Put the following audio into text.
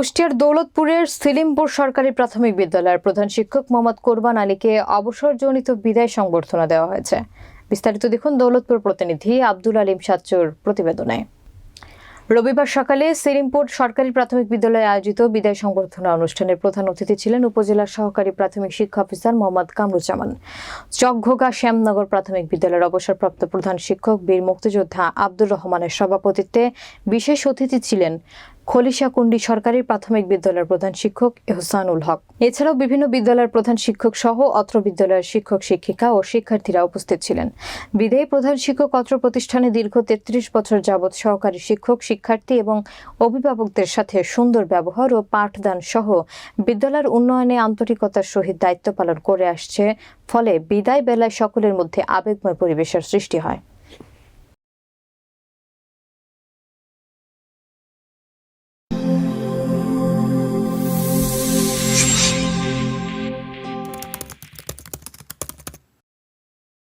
কুষ্টিয়ার দৌলতপুরের সিলিমপুর সরকারি প্রাথমিক বিদ্যালয়ের প্রধান শিক্ষক মোহাম্মদ কোরবান আলীকে অবসরজনিত বিদায় সংবর্ধনা দেওয়া হয়েছে। বিস্তারিত দেখুন দৌলতপুর প্রতিনিধি আব্দুল আলিম সাচ্চুর প্রতিবেদনে। রবিবার সকালে সিরিমপুর সরকারি প্রাথমিক বিদ্যালয়ে আয়োজিত বিদায় সংবর্ধনা অনুষ্ঠানের প্রধান অতিথি ছিলেন উপজেলার সহকারী প্রাথমিক শিক্ষা অফিসার মোহাম্মদ কামরুজ্জামান। চকঘোগা শ্যামনগর প্রাথমিক বিদ্যালয়ের অবসরপ্রাপ্ত প্রধান শিক্ষক বীর মুক্তিযোদ্ধা আব্দুর রহমানের সভাপতিত্বে বিশেষ অতিথি ছিলেন খলিশাকুন্ডি সরকারি প্রাথমিক বিদ্যালয়ের প্রধান শিক্ষক এহসানুল হক। এছাড়াও বিভিন্ন বিদ্যালয়ের প্রধান শিক্ষক সহ অত্র বিদ্যালয়ের শিক্ষক, শিক্ষিকা ও শিক্ষার্থীরা উপস্থিত ছিলেন। বিদায়ী প্রধান শিক্ষক, অত্র প্রতিষ্ঠানে দীর্ঘ তেত্রিশ বছর যাবৎ সহকারী শিক্ষক, শিক্ষার্থী এবং অভিভাবকদের সাথে সুন্দর ব্যবহার ও পাঠদান সহ বিদ্যালয়ের উন্নয়নে আন্তরিকতার সহিত দায়িত্ব পালন করে আসছে। ফলে বিদায় বেলায় সকলের মধ্যে আবেগময় পরিবেশের সৃষ্টি হয়।